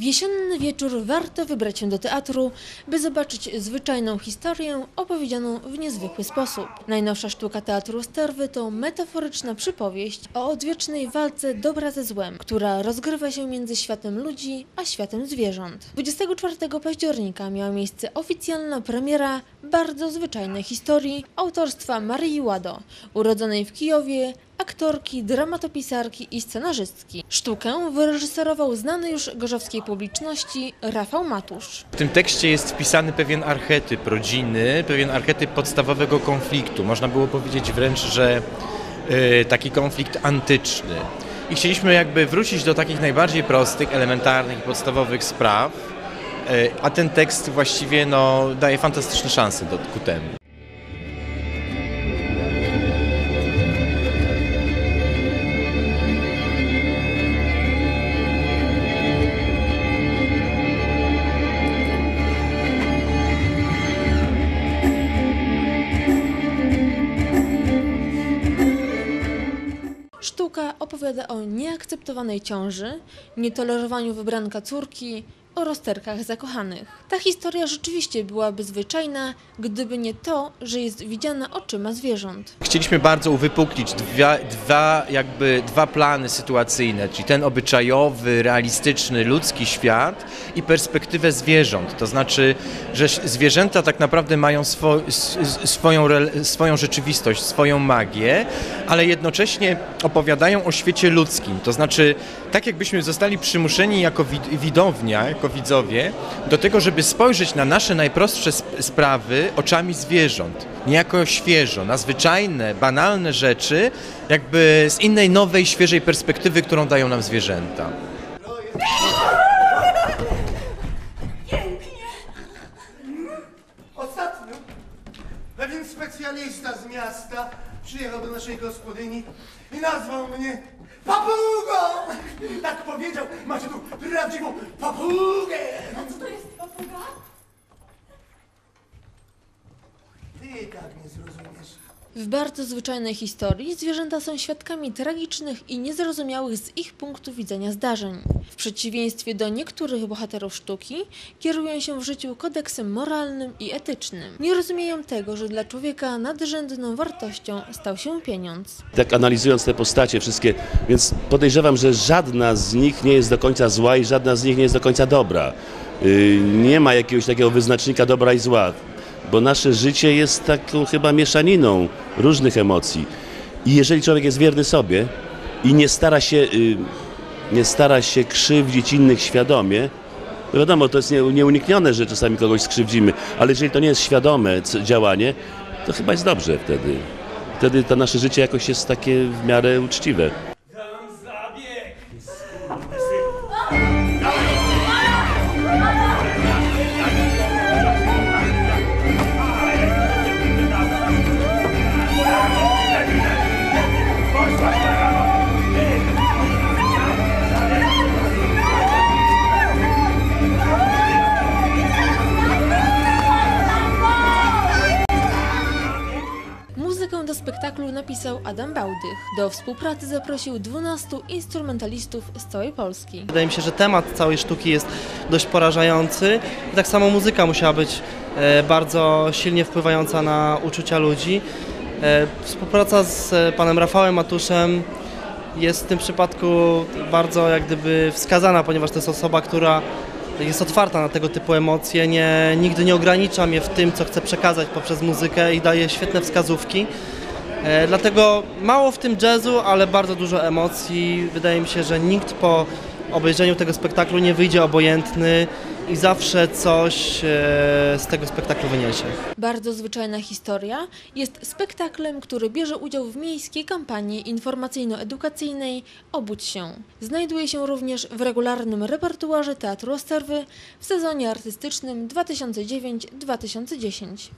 W jesienny wieczór warto wybrać się do teatru, by zobaczyć zwyczajną historię opowiedzianą w niezwykły sposób. Najnowsza sztuka teatru Sterwy to metaforyczna przypowieść o odwiecznej walce dobra ze złem, która rozgrywa się między światem ludzi a światem zwierząt. 24 października miała miejsce oficjalna premiera bardzo zwyczajnej historii autorstwa Marii Łado, urodzonej w Kijowie, aktorki, dramatopisarki i scenarzystki. Sztukę wyreżyserował znany już gorzowskiej publiczności Rafał Matusz. W tym tekście jest wpisany pewien archetyp rodziny, pewien archetyp podstawowego konfliktu. Można było powiedzieć wręcz, że y, taki konflikt antyczny. I chcieliśmy jakby wrócić do takich najbardziej prostych, elementarnych podstawowych spraw, y, a ten tekst właściwie no, daje fantastyczne szanse do, ku temu. Opowiada o nieakceptowanej ciąży, nietolerowaniu wybranka córki, o rozterkach zakochanych. Ta historia rzeczywiście byłaby zwyczajna, gdyby nie to, że jest widziana oczyma zwierząt. Chcieliśmy bardzo uwypuklić dwa, dwa, jakby dwa plany sytuacyjne, czyli ten obyczajowy, realistyczny, ludzki świat i perspektywę zwierząt. To znaczy, że zwierzęta tak naprawdę mają swo, swoją, swoją rzeczywistość, swoją magię, ale jednocześnie opowiadają o świecie ludzkim. To znaczy, tak jakbyśmy zostali przymuszeni jako wid- widownia, jako widzowie, do tego, żeby spojrzeć na nasze najprostsze sp- sprawy oczami zwierząt. Niejako świeżo, na zwyczajne, banalne rzeczy, jakby z innej, nowej, świeżej perspektywy, którą dają nam zwierzęta. Ostatnio pewien specjalista z miasta przyjechał do naszej gospodyni i nazwał mnie papugą! Tak powiedział, macie tu prawdziwą papugę! A co to jest papuga? Ty tak nie zrozumiesz. W bardzo zwyczajnej historii zwierzęta są świadkami tragicznych i niezrozumiałych z ich punktu widzenia zdarzeń. W przeciwieństwie do niektórych bohaterów sztuki, kierują się w życiu kodeksem moralnym i etycznym. Nie rozumieją tego, że dla człowieka nadrzędną wartością stał się pieniądz. tak analizując te postacie wszystkie, więc podejrzewam, że żadna z nich nie jest do końca zła i żadna z nich nie jest do końca dobra. Yy, Nie ma jakiegoś takiego wyznacznika dobra i zła, bo nasze życie jest taką chyba mieszaniną różnych emocji. I jeżeli człowiek jest wierny sobie i nie stara się, yy, nie stara się krzywdzić innych świadomie, to wiadomo, to jest nie- nieuniknione, że czasami kogoś skrzywdzimy, ale jeżeli to nie jest świadome działanie, to chyba jest dobrze wtedy. Wtedy to nasze życie jakoś jest takie w miarę uczciwe. Spektaklu napisał Adam Bałdych. Do współpracy zaprosił 12 instrumentalistów z całej Polski. Wydaje mi się, że temat całej sztuki jest dość porażający. Tak samo muzyka musiała być e, bardzo silnie wpływająca na uczucia ludzi. E, Współpraca z e, panem Rafałem Matuszem jest w tym przypadku bardzo jak gdyby wskazana, ponieważ to jest osoba, która jest otwarta na tego typu emocje, nie, nigdy nie ogranicza mnie w tym, co chce przekazać poprzez muzykę i daje świetne wskazówki. E, dlatego mało w tym jazzu, ale bardzo dużo emocji. Wydaje mi się, że nikt po obejrzeniu tego spektaklu nie wyjdzie obojętny i zawsze coś e, z tego spektaklu wyniesie. Bardzo zwyczajna historia jest spektaklem, który bierze udział w miejskiej kampanii informacyjno-edukacyjnej Obudź się. Znajduje się również w regularnym repertuarze Teatru Osterwy w sezonie artystycznym 2009-2010.